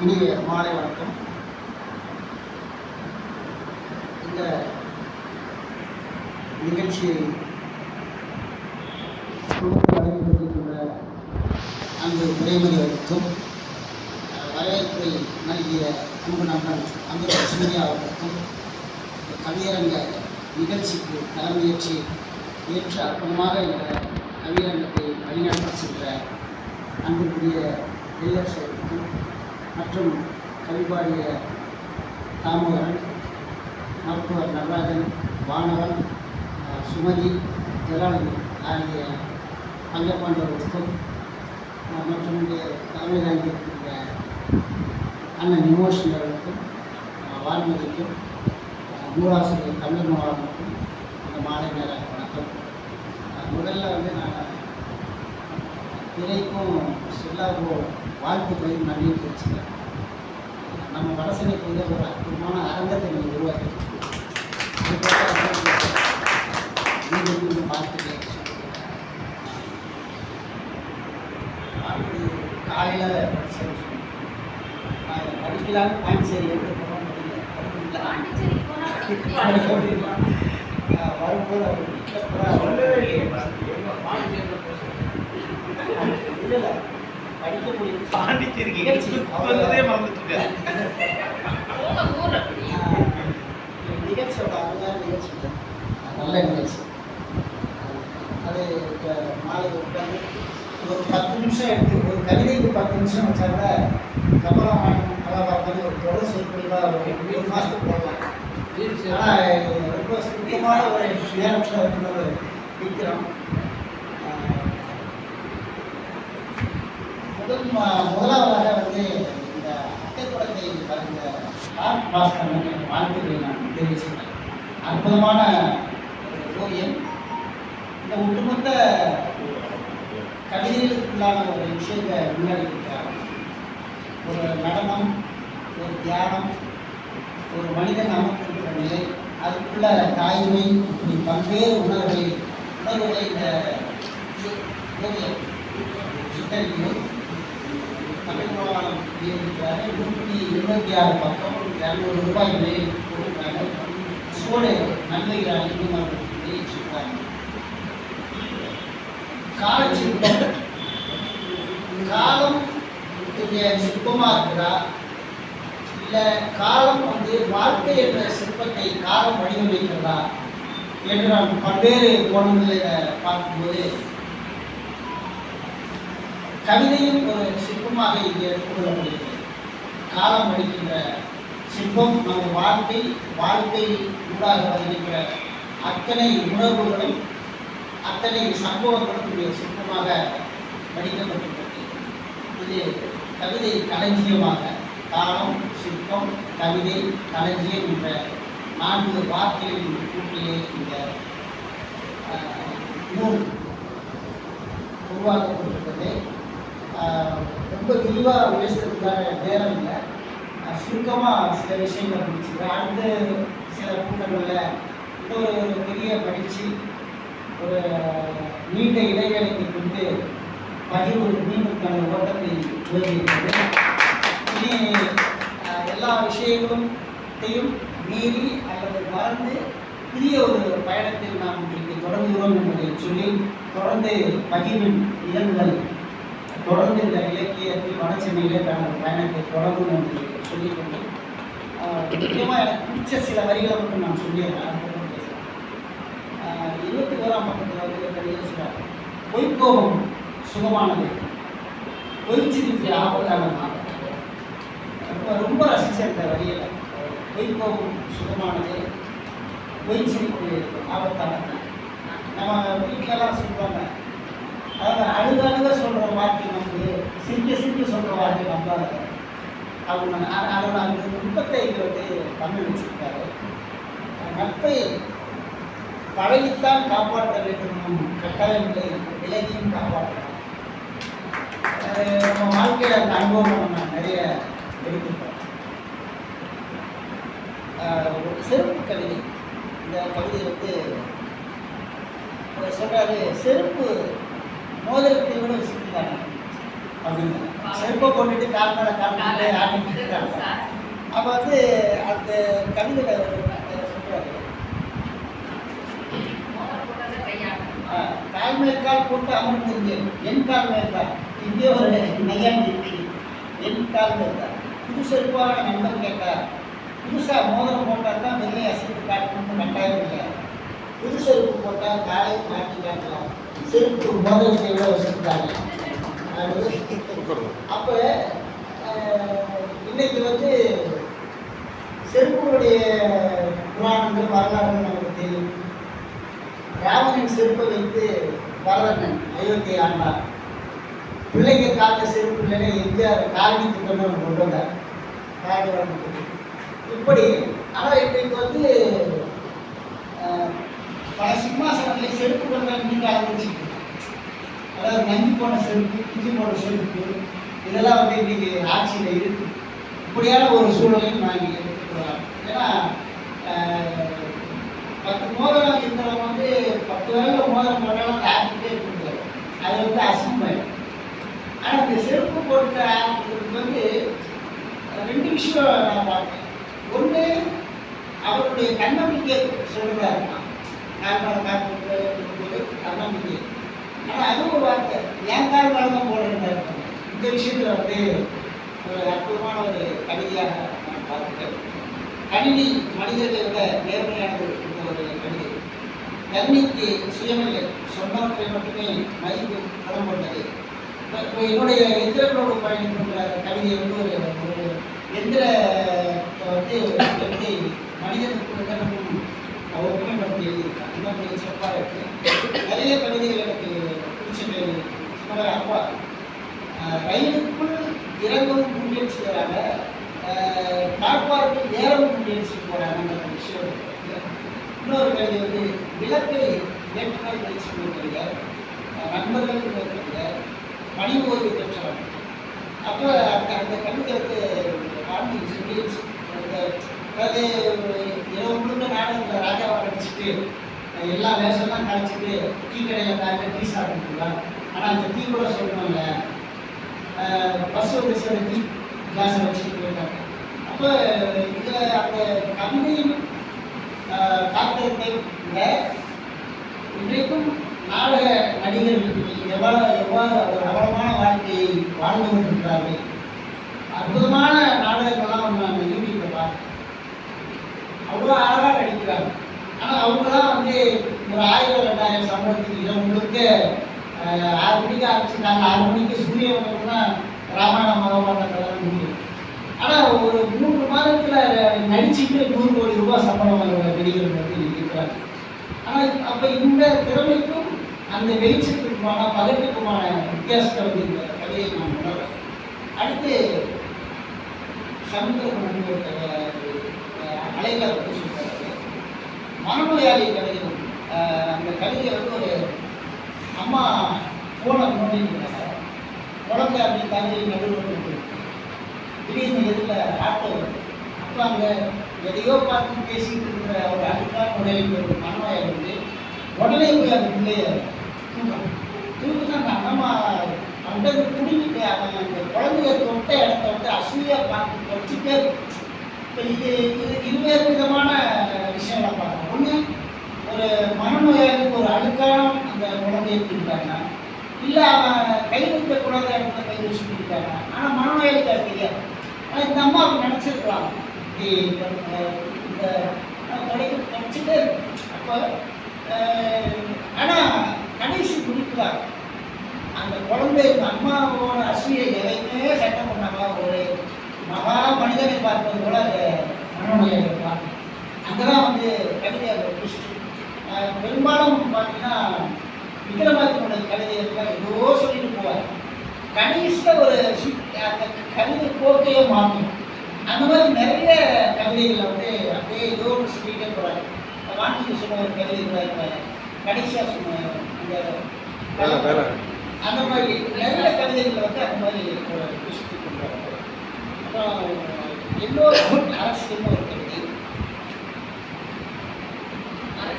இனிய மாலை வணக்கம். இந்த நிகழ்ச்சியை தொகுத்து வழங்கிக்கொண்டிருக்கின்ற அன்பு துறைமுறைகளுக்கும் வரவேற்பை நல்கிய அன்பு நண்பன் அமிர்த சூர்யா அவர்களுக்கும் கவியரங்க நிகழ்ச்சிக்கு தலைமையேற்றி ஏற்று அற்புதமாக இந்த கவியரங்கத்தை வழிநடத்த சென்ற அன்புக்குரிய எல்லோருக்கும் மற்றும் கவிபாடிய தாமோதரன் மருத்துவர் நடராஜன் வானவன் சுமதி ஜலாநிதி ஆகிய பங்கப்பாண்டவர்களுக்கும் அஹ், மற்றும் இங்கே தலைமை தாங்கியிருக்கின்ற அண்ணன் நிமோஷன் அவர்களுக்கும் வால்மதிக்கும் நூலாசிரியர் தமிழ் நூலாளருக்கும் இந்த மாலை நேர வணக்கம். முதல்ல வந்து நான் திரைக்கும் எல்லாருக்கும் வாழ்த்துக்களையும் நன்றி தெரிவிச்சுக்கிறேன் நம்ம வடசனை வந்து ஒரு அற்புதமான அரங்கத்தை நீங்கள் உருவாக்கி மீண்டும் மீண்டும் வாழ்த்துக்களை காலையில் படிக்கலான்னு பாண்டிச்சேரி எடுத்து போகிறோம் படிக்கலாம். வரும்போது அவர் வீட்டில் கூட சொல்லவே இல்லை இல்லை படிக்க முடியும் பாண்டிச்சேரிக்கு வந்ததே அப்படி. நிகழ்ச்சியோட அருமையான நிகழ்ச்சி. நல்ல நிகழ்ச்சி. அது மாலை உட்காந்து ஒரு பத்து நிமிஷம் எடுத்து ஒரு கவிதைக்கு பத்து நிமிஷம் வச்சா கூட கமலமாயன் கலாபாரத்தில் ஒரு தொடர் சொற்பொழிவாக ஒரு மாதத்துக்கு போடலாம் ஆனால் ரொம்ப சுத்தமான ஒரு நேரத்தில் இருக்கிற ஆர்ட் பாஸ்கர் வாழ்த்துக்களை நான் தெரிவிச்சுக்கிறேன் அற்புதமான ஓவியம் இந்த ஒட்டுமொத்த கவிதைகளுக்குள்ளான ஒரு விஷயத்தை முன்னாடி ஒரு நடனம் ஒரு தியானம் ஒரு மனிதன் அமர்ந்திருக்கிற நிலை அதுக்குள்ள தாய்மை இப்படி பல்வேறு உணர்வுகளை உணர்வுகளை இந்த ஓவியம் சித்தரிக்கிறது தமிழ் இருக்கிறாரு நூற்றி இருபத்தி ஆறு பக்கம் இரநூறு ரூபாய் விலையில் கொடுக்குறாங்க சோழ நன்மைகளால் கால சிற்பம் காலம் இங்கே சிற்பமாக இருக்குதா இல்லை காலம் வந்து வாழ்க்கை என்ற சிற்பத்தை காலம் வடிவமைக்கிறதா என்று நான் பல்வேறு கோணங்களில் பார்க்கும்போது கவிதையும் ஒரு சிற்பமாக இங்கே எடுத்துக்கொள்ளப்படுகிறது. காலம் அடிக்கின்ற சிற்பம் நமது வாழ்க்கை வாழ்க்கை ஊடாக வருகின்ற அத்தனை உணர்வுகளும் அத்தனை சம்பவங்களும் சிற்பமாக வடிக்கப்பட்டுள்ளது இது கவிதை களஞ்சியமாக காலம் சிற்பம் கவிதை களஞ்சியம் என்ற நான்கு வார்த்தைகளின் கூட்டிலே இந்த நூல் உருவாக்கப்பட்டிருக்கிறது. ரொம்ப விரிவாக பேசுறதுக்கான நேரம் இல்லை. சுருக்கமாக சில விஷயங்களை முடிச்சுக்கிறேன். அடுத்த சில கூட்டங்களில் இன்னொரு ஒரு பெரிய பயிற்சி ஒரு நீண்ட இடைவேளைக்கு கொண்டு பகிர்வு மீண்டுக்கான ஓட்டத்தை உதவியிருக்கிறது இனி எல்லா விஷயங்களும் மீறி அல்லது மறந்து புதிய ஒரு பயணத்தில் நாம் இன்றைக்கு தொடங்குகிறோம் என்பதை சொல்லி தொடர்ந்து பகிர்வின் நிகழ்வுகள் தொடர்ந்து இந்த இலக்கியத்தில் வடசென்னையிலே தனது பயணத்தை தொடங்கும் என்று சொல்லிக்கொண்டு முக்கியமாக எனக்கு பிடிச்ச சில வரிகளை மட்டும் நான் சொல்லியிருக்கேன் இருபத்தி ஓராம் பக்கத்தில் வந்து ஒரு வரியில் பொய்க்கோபம் சுகமானது. பொய்ச்சிரிப்பு ஆபத்தான ரொம்ப ரொம்ப ரசித்தேன் இந்த வரியில் பொய்க்கோபம் சுகமானது. பொய்ச்சிருக்கு ஆபத்தானது நம்ம வீட்டிலலாம் சொல்லுவாங்க அதாவது அழுத அழுத சொல்கிற வார்த்தை வந்து சிரிக்க சிரிக்க சொல்கிற வார்த்தை நம்பாத அவங்க அதனால் அந்த நுட்பத்தை வந்து தமிழ் வச்சுருக்காரு. நட்பை பழகித்தான் காப்பாற்ற வேண்டும் கட்டாயங்களை விலகியும் காப்பாற்றலாம். நம்ம வாழ்க்கையில் அந்த அனுபவம் நம்ம நிறைய எடுத்துருக்கோம். ஒரு செருப்பு கவிதை இந்த கவிதை வந்து அவர் செருப்பு மோதிரத்தை விட விசித்திராங்க அப்படின்னு செருப்பை போட்டுட்டு கால் மேலே கால் மேலே ஆடிட்டு இருக்காங்க. அப்போ வந்து அந்த கவிதையில் சொல்கிறாரு கால் மேல் கால் போட்டு அமர்ந்திருந்தேன் என் கால் மேல் கால். இங்கே ஒரு நையாண்டி இருக்கு. என் கால் மேல் கால். புது செருப்பாக நண்பன் கேட்டார். புதுசாக மோதிரம் போட்டால் தான் வெள்ளை அசைத்து காட்டணும்னு கட்டாயம் இல்லை. புது செருப்பு போட்டால் காலையும் மாட்டி காட்டலாம். செருப்பு மோதிரத்தை விட வசதித்தாங்க அப்போ இன்னைக்கு வந்து செருப்புடைய புராணங்கள் வரலாறுகள் நமக்கு தெரியும் ராவணன் செருப்பை வைத்து வரதன் அயோத்தி ஆண்டார் பிள்ளைங்க காத்த செருப்பு இல்லைன்னா எம்ஜிஆர் திட்டம் ஒன்று கொண்டு வந்தார் திட்டம். இப்படி ஆனால் இன்றைக்கு வந்து பல சிம்மாசனங்களை செருப்பு தான் நீங்க அலங்கரிச்சிட்டு அதாவது நஞ்சு போன செருப்பு குஞ்சு போன செருப்பு இதெல்லாம் வந்து இன்னைக்கு ஆட்சியில் இருக்கு. இப்படியான ஒரு சூழலையும் நாங்கள் எடுத்துக்கலாம் ஏன்னா பத்து மோதிரம் இருக்கிறவங்க வந்து பத்து வேலை மோதிரம் போட்டாலும் ஆக்கிட்டே இருக்க அது வந்து அசம்பாயிடும் ஆனால் இந்த செருப்பு போட்ட ஆக்கிறது வந்து ரெண்டு விஷயம் நான் பார்த்தேன் ஒன்று அவருடைய தன்னம்பிக்கை சொல்கிறாரு காரணம் காரணம் தன்னம்பிக்கை ஆனால் அதுவும் ஒரு வார்த்தை. ஏன் கால் தான் போடுறாரு இந்த விஷயத்தில் வந்து ஒரு அற்புதமான ஒரு கவிதையாக நான் பார்க்கிறேன் கணினி மனிதர்களை விட நேர்மையானது இந்த ஒரு கவிதை கணினிக்கு சுயமில்லை. சொன்னவற்றை மட்டுமே மதிப்பு பலம் கொண்டது. இப்போ என்னுடைய எந்திரங்களோடு பயணிக்கின்ற கவிதை வந்து ஒரு ஒரு எந்திர வந்து எப்படி மனிதனுக்கு உடனும் ஒப்புமைப்படுத்தி எழுதியிருக்காங்க. இன்னும் கொஞ்சம் சிறப்பாக இருக்குது நிறைய கவிதைகள் எனக்கு பிடிச்சது சொன்னார் அப்பா ஆஹ் ரயிலுக்குள் இறங்கவும் முயற்சி செய்கிறாங்க பிளாட்பார்க்கில் ஏறவும் முயற்சி போகிறாங்க அந்த விஷயம் இருக்கு. இன்னொரு கவிதை வந்து விளக்கை வேற்றுமை பயிற்சி கொடுக்குறீங்க நண்பர்கள் கொடுக்குறீங்க பணி ஓய்வு பெற்றவன் அப்போ அந்த அந்த கவிதை வந்து ஆண்டி சொல்லிடுச்சு அதாவது இரவு முழுக்க நாடகத்தில் ராஜாவை நடிச்சுட்டு எல்லா வேஷம்லாம் கழிச்சிட்டு டீ கடையில் பேக்க டீ சாப்பிட்டுருக்கலாம் ஆனால் அந்த டீ கூட சொல்லணும்ல பஸ் வந்து சில டீ கிளாஸை வச்சுட்டு போயிட்டாங்க அப்போ இதில் அந்த கவிதையின் ஆஹ், தாக்கத்தை விட இன்றைக்கும் நாடக நடிகர்கள் எவ்வளவு எவ்வாறு ஒரு அவலமான வாழ்க்கையை வாழ்ந்து கொண்டிருக்கிறார்கள். அற்புதமான நாடகங்கள்லாம் நம்ம யூடியூப்ல பார்க்கணும் அவ்வளோ அழகாக நடிக்கிறாங்க. ஆனால் அவங்களாம் வந்து ஒரு ஆயிரம் ரெண்டாயிரம் சம்பளத்துக்கு இரவு முழுக்க ஆறு மணிக்கு ஆரம்பிச்சிருக்காங்க. ஆறு மணிக்கு சூரிய வந்தோம்னா ராமாயணம் மகாபாரதம் கல்யாணம் முடியும். ஆனால் ஒரு மூன்று மாதத்தில் நடிச்சுட்டு நூறு கோடி ரூபாய் சம்பளம் வாங்குற வந்து இருக்கிறார் ஆனால் அப்போ இந்த திறமைக்கும் அந்த வெளிச்சத்துக்குமான பதவிக்குமான வித்தியாசத்தை வந்து இந்த கதையை நான் உணர்றேன் அடுத்து சமுத்திர அலைகளை பற்றி மனநோயாளி கவிதை அந்த கவிதை வந்து ஒரு அம்மா ஃபோனை நோண்டிட்டு குழந்தை அப்படி தங்கி நடுவில் திடீர்னு எதில் ஆட்டோ வருது. அப்போ அங்கே எதையோ பார்த்து பேசிட்டு இருக்கிற ஒரு அழுக்கான உடலில் ஒரு மனநோயாளி வந்து உடனே போய் அந்த பிள்ளைய தூக்கம் தூக்குனா அந்த அம்மா அந்த குடிக்கிட்டு அவன் அந்த குழந்தைய தொட்ட இடத்த வந்து அசூயா பார்த்து வச்சுட்டே இப்போ இது இது இருவேறு விதமான விஷயங்களை பார்க்கணும் ஒரு மனநோயாளிக்கு ஒரு அழுக்கான அந்த குழந்தையை தூக்கிட்டாங்க இல்லை அவன் கை குழந்தை இடத்துல கை வச்சு இருக்காங்க ஆனால் மனநோயாளிக்கு அது தெரியாது. ஆனால் இந்த அம்மா அவங்க நினச்சிருக்கலாம். இந்த தொலைக்கு நினச்சிட்டு அப்போ ஆனால் கடைசி குறிப்பில் அந்த குழந்தை இந்த அம்மாவோட அசியை எதையுமே சட்டம் பண்ணாம ஒரு மகா மனிதனை பார்ப்பது போல அந்த மனநோயாளியை பார்க்கணும் அங்கதான் வந்து கவிதை அந்த twist. பெரும்பாலும் பார்த்தீங்கன்னா விக்ரமாதித்தனுடைய கவிதைகள் ஏதோ சொல்லிட்டு போவார். கடைசியில் ஒரு அந்த கவிதை போக்கையே மாற்றும். அந்த மாதிரி நிறைய கவிதைகளை வந்து அப்படியே ஏதோ ஒன்று சொல்லிட்டே போகிறாரு வாணிஜி சொன்ன ஒரு கவிதை கூட இப்ப கடைசியா சொன்ன அந்த மாதிரி நிறைய கவிதைகளை வந்து அந்த மாதிரி ஒரு கொடுக்குறாரு. அப்புறம் எல்லோரும் அரசியல்னு ஒரு கவிதை அரசியல்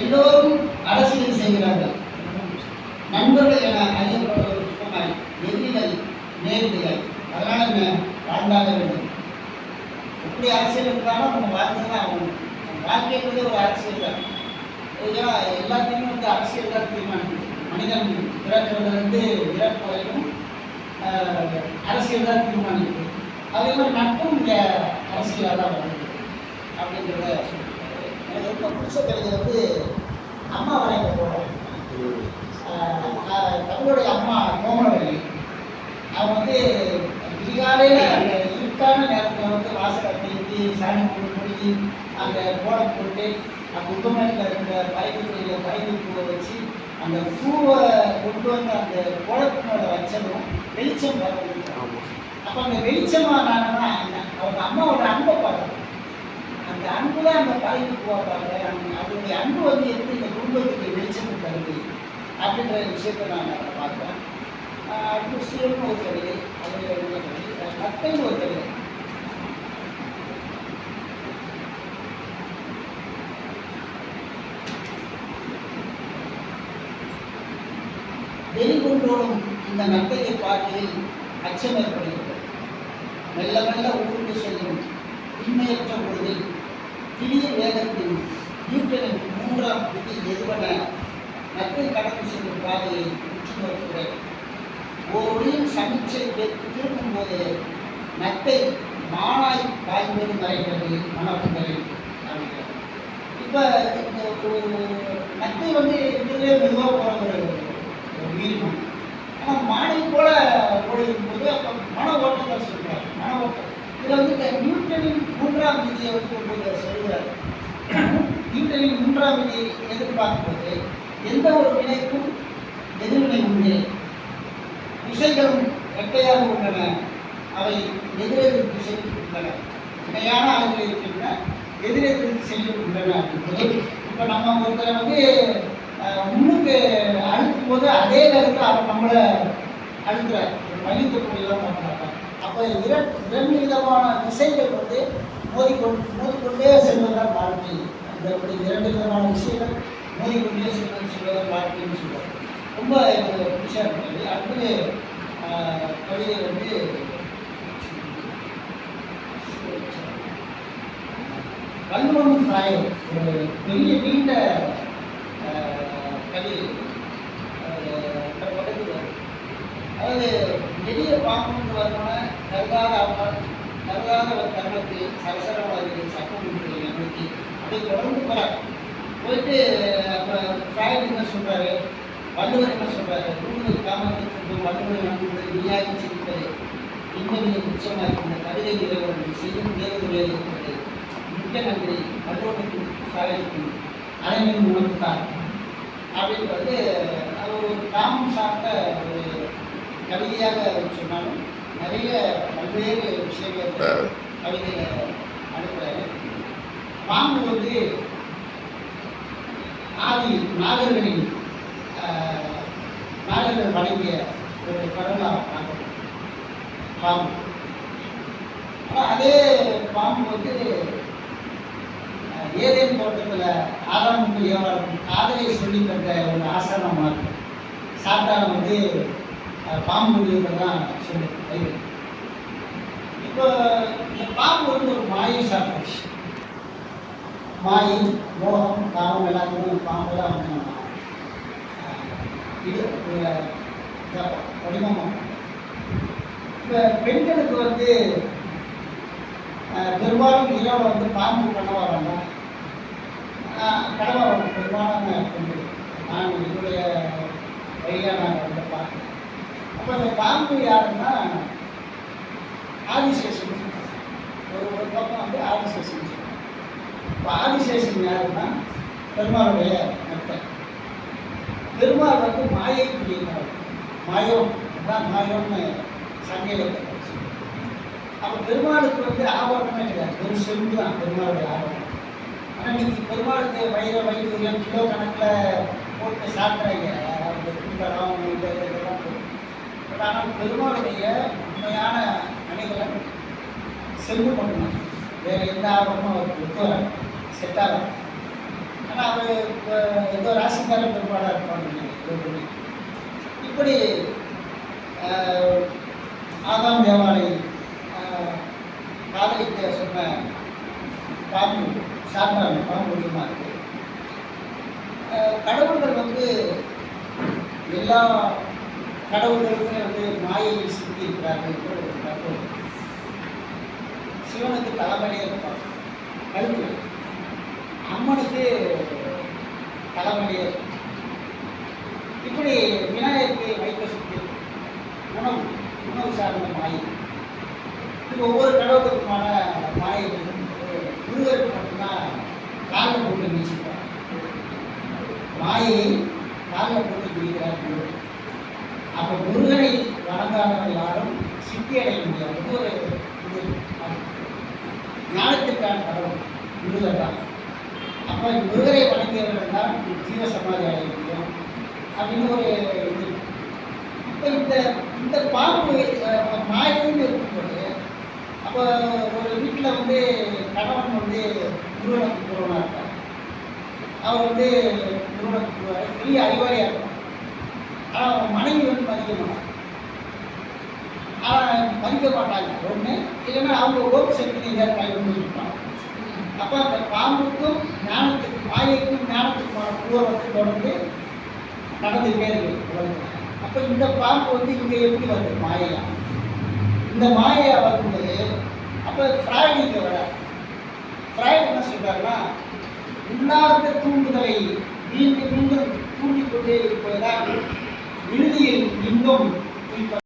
எல்லோரும் அரசியல் செய்கிறார்கள். நண்பர்கள் என அறியப்படுவது சுத்தமாய் எதிரிகள் நேர்மைகள் அதனால என்ன வாழ்ந்தாக வேண்டும். எப்படி அரசியல் இருந்தாலும் நம்ம வாழ்ந்து தான் ஆகணும். வாழ்க்கைன்றது ஒரு அரசியல் தான். எல்லாத்தையுமே வந்து அரசியல் தான் தீர்மானிக்குது மனிதன் பிறக்கிறதுலேருந்து இறப்பு வரைக்கும் அரசியல் தான் தீர்மானிக்குது அதே மாதிரி நட்பும் இங்கே அரசியலாக தான் வருது அப்படின்றத சொல்லியிருக்காரு. எனக்கு ரொம்ப பிடிச்ச கலைஞர் வந்து அம்மா வரைய போகிறேன் தமிழுடைய அம்மா கோமலவல்லி அவங்க வந்து விடிகாலையில் அந்த இருக்கான நேரத்தில் வந்து வாசல் தேய்த்து சாமி கொண்டு முடிஞ்சு அந்த கோலம் போட்டு அந்த உப்பமேட்டில் இருக்கிற பைப்புகளில் பைப்பு பூவை வச்சு அந்த பூவை கொண்டு வந்து அந்த கோலத்தினோட வச்சதும் வெளிச்சம் வர அப்போ அந்த வெளிச்சமானாங்கன்னா அந்த அவங்க அம்மாவோட அன்பை பார்க்கணும். அந்த அன்பு தான் அந்த பழகி போவாங்க அதனுடைய அன்பு வந்து எப்படி இந்த குடும்பத்துக்கு வெளிச்சம் தருது அப்படின்ற விஷயத்தை நான் பார்க்குறேன். அடுத்து ஒரு கவிதை அதில் உள்ள கவிதை நத்தைன்னு ஒரு கவிதை வெளிக்கொண்டோடும் இந்த நத்தையை பார்க்கையில் அச்சம் ஏற்படுகிறது. மெல்ல மெல்ல ஊருக்கு செல்லும் திண்மையற்ற பொழுதில் திடீர் வேகத்தில் நியூட்டனின் மூன்றாம் விதி எதுவென நத்தை கடந்து செல்லும் பாதையை உற்று நோக்குகிறேன் ஓரின் சமீட்சை கேட்டு திரும்பும் போது நத்தை மானாய் பாய்வது மறைகிறது மனப்புகளில் இப்போ இந்த ஒரு நத்தை வந்து இருக்கிறதே மெதுவாக போகிற ஒரு ஒரு உயிரினம் ஆனால் மானை போல ஓடிக்கும் போது அப்போ மன ஓட்டங்கள் சொல்கிறார் மன ஓட்டம். இதில் வந்து இந்த நியூட்டனின் மூன்றாம் விதியை வந்து கொண்டு சொல்கிறார் நியூட்டனின் மூன்றாம் விதியை எதிர்பார்க்கும்போது எந்த ஒரு வினைக்கும் எதிர்வினை உண்டு. திசைகளும் இரட்டையாக உள்ளன. அவை எதிரெதிர் திசையில் உள்ளன. இணையான அளவில் இருக்கின்றன. எதிரெதிர் திசையில் உள்ளன. அப்படின்றது இப்போ நம்ம ஒருத்தரை வந்து முன்னுக்கு அழுத்தும் போது அதே நேரத்தில் அவர் நம்மளை அழுத்துறார். மல்லித்தொழிலாம் பண்ணுறாங்க அப்போ இரண்டு இரண்டு விதமான திசைகள் வந்து மோதிக்கொண்டு மோதிக்கொண்டே செல்வதுதான் வாழ்க்கை. அந்த அப்படி இரண்டு விதமான விஷயங்கள் மோதிக்கொண்டே செல்வது செல்வதுதான் வாழ்க்கைன்னு சொல்லுவார் ரொம்ப எனக்கு பிடிச்சா இருந்தது அடுத்தது கவிதை வந்து வல்லுவம் சாயம். ஒரு பெரிய நீண்ட ஆஹ், கவிதை அதாவது எளிய பார்க்கணும்னு வரணும்னா கருதாத அம்மாள் கருதாத ஒரு தருணத்தில் சரசரவாதிகள் சட்டம் நோக்கி அப்படி தொடர்ந்து போகிறார் போயிட்டு அப்புறம் ஃப்ராய்டு என்ன சொல்கிறாரு வள்ளுவர் என்ன சொல்கிறாரு நூறு காமத்துக்கு வள்ளுவர் நம்புவது நீயாகி சிரிப்பது நிம்மதியை உச்சமாக இருக்கின்ற கவிதை இறைவர்கள் செய்யும் தேவதையாக இருக்கிறது. மிக்க நன்றி. வள்ளுவனுக்கு சாலைக்கும் அலைமின் உணர்வு தான் அப்படின்றது அது ஒரு காமம் சார்ந்த ஒரு கவிதையாக சொன்னாலும் நிறைய பல்வேறு விஷயங்கள் கவிதையில் அனுப்புகிறாரு பாம்பு வந்து ஆதி நாகர்களின் நாகர்கள் வழங்கிய ஒரு பார்க்கணும். பாம்பு. ஆனால் அதே பாம்பு வந்து தோட்டத்தில் ஆதாமுக்கு ஏவாளுக்கும் காதலை சொல்லி தந்த ஒரு ஆசனமாக இருக்கும் சாப்பிட்டா வந்து பாம்பு தான் சொல்லு இப்போ இந்த பாம்பு வந்து ஒரு மாயை சாப்பிடுச்சு மாயை மோகம் காமம் எல்லாத்தையுமே தான் வந்து நம்ம இது வடிவமாக இப்போ பெண்களுக்கு வந்து பெரும்பாலும் இரவு வந்து பாம்பு பண்ண வராங்க. பெரும்பாலான பெண்கள் நான் என்னுடைய வழியாக நான் வந்து பார்க்கணும் அப்போ அந்த பாம்பு யாருன்னா ஆதிசேஷன் ஒரு ஒரு பக்கம் வந்து ஆதிசேஷன் இப்போ ஆதிசேஷன் யாருன்னா பெருமாளுடைய நட்பன் பெருமாள் வந்து மாயை புரியுறார் மாயம் அதான் மாயம்னு சங்கையில் அப்போ பெருமாளுக்கு வந்து ஆபரணமே கிடையாது. ஒரு செம்பு தான் பெருமாளுடைய ஆபரணம். ஆனால் இன்னைக்கு பெருமாளுக்கு வயிறு வைத்தியம் கிலோ கணக்கில் போட்டு சாப்பிட்றாங்க. அந்த இந்த இதெல்லாம் போட்டு. பட் ஆனால் பெருமாளுடைய உண்மையான அணிகளை செம்பு பண்ணணும் வேறு எந்த ஆர்வமும் அவருக்கு ஒத்து வராது செட் ஆகாது ஆனால் அவர் ஏதோ ராசிக்கார பெருமாளாக இருப்பாங்க இப்படி ஆதாம் தேவாலை காதலிக்க சொன்ன பாம்பு சாப்பிட்றாங்க பாம்பு முடியுமா இருக்குது கடவுள்கள் வந்து எல்லா கடவுள்களுமே வந்து மாயையில் சிக்கி இருக்கிறார்கள் என்று ஒரு சிவனுக்கு தலைமணியே இருப்பான் கழுத்து அம்மனுக்கு தலைமணியாக இருக்கும். இப்படி விநாயகருக்கு வைத்த சுற்றி உணவு உணவு சார்ந்த மாயை. இது ஒவ்வொரு கடவுளுக்குமான மாயை இருவருக்கு மட்டும்தான் காலில் போட்டு வீச்சிருப்பார் மாயை காலில் போட்டு வீழ்கிறார் முருகன் அப்போ முருகனை வணங்காதவர்கள் யாரும் சித்தி அடைய முடியாது. இது ஒரு இது. ஞானத்திற்கான கடவுள் முருகர் தான். அப்போ முருகரை வணங்கியவர்கள் தான் ஜீவ சமாதி அடைய முடியும். அப்படின்னு ஒரு இது. இப்போ இந்த இந்த பாம்பு மாயின்னு இருக்கும்போது அப்போ ஒரு வீட்டில் வந்து கணவன் வந்து முருகனுக்கு குருவனாக இருப்பார் அவர் வந்து முருகனுக்கு குருவார் பெரிய அறிவாளியாக இருப்பார். ஆனால் அவங்க மனைவி வந்து மதிக்க மாட்டாங்க. ஆனால் மதிக்க மாட்டாங்க. ஒன்று இல்லைன்னா அவங்க ஓப் சக்தி எங்கேயாவது கை இருப்பாங்க. அப்போ அந்த பாம்புக்கும் ஞானத்துக்கு மாயைக்கும் ஞானத்துக்குமான பூர்வத்தை தொடர்ந்து நடந்துகிட்டே இருக்கு அப்போ இந்த பாம்பு வந்து இங்கே எப்படி வருது? மாயையாக இந்த மாயை வரும்போது அப்போ ஃப்ராய்டு இங்கே வர ஃப்ராய்டு என்ன சொல்கிறாருன்னா உள்ளார்ந்த தூண்டுதலை மீண்டும் மீண்டும் தூண்டிக்கொண்டே இருப்பதுதான் இறுதியில் இன்பம் துய்ப்பது